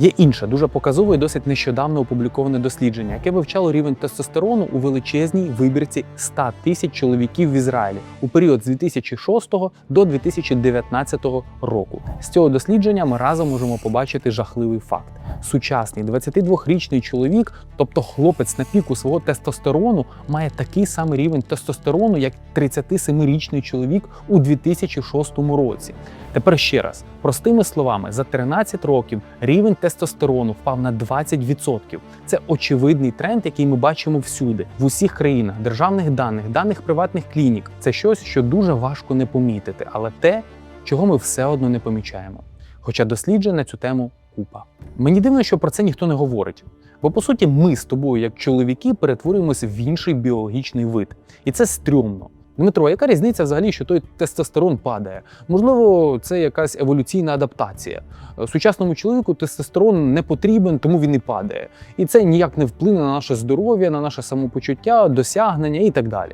Є інше дуже показове і досить нещодавно опубліковане дослідження, яке вивчало рівень тестостерону у величезній вибірці 100 тисяч чоловіків в Ізраїлі у період з 2006 до 2019 року. З цього дослідження ми разом можемо побачити жахливий факт. Сучасний 22-річний чоловік, тобто хлопець на піку свого тестостерону, має такий самий рівень тестостерону, як 37-річний чоловік у 2006 році. Тепер ще раз, простими словами, за 13 років рівень тестостерону впав на 20%. Це очевидний тренд, який ми бачимо всюди, в усіх країнах, державних даних, даних приватних клінік. Це щось, що дуже важко не помітити, але те, чого ми все одно не помічаємо. Хоча досліджень на цю тему купа. Мені дивно, що про це ніхто не говорить. Бо по суті, ми з тобою, як чоловіки, перетворюємося в інший біологічний вид, і це стрьомно. Дмитро, яка різниця взагалі, що той тестостерон падає? Можливо, це якась еволюційна адаптація. Сучасному чоловіку тестостерон не потрібен, тому він і падає. І це ніяк не вплине на наше здоров'я, на наше самопочуття, досягнення і так далі.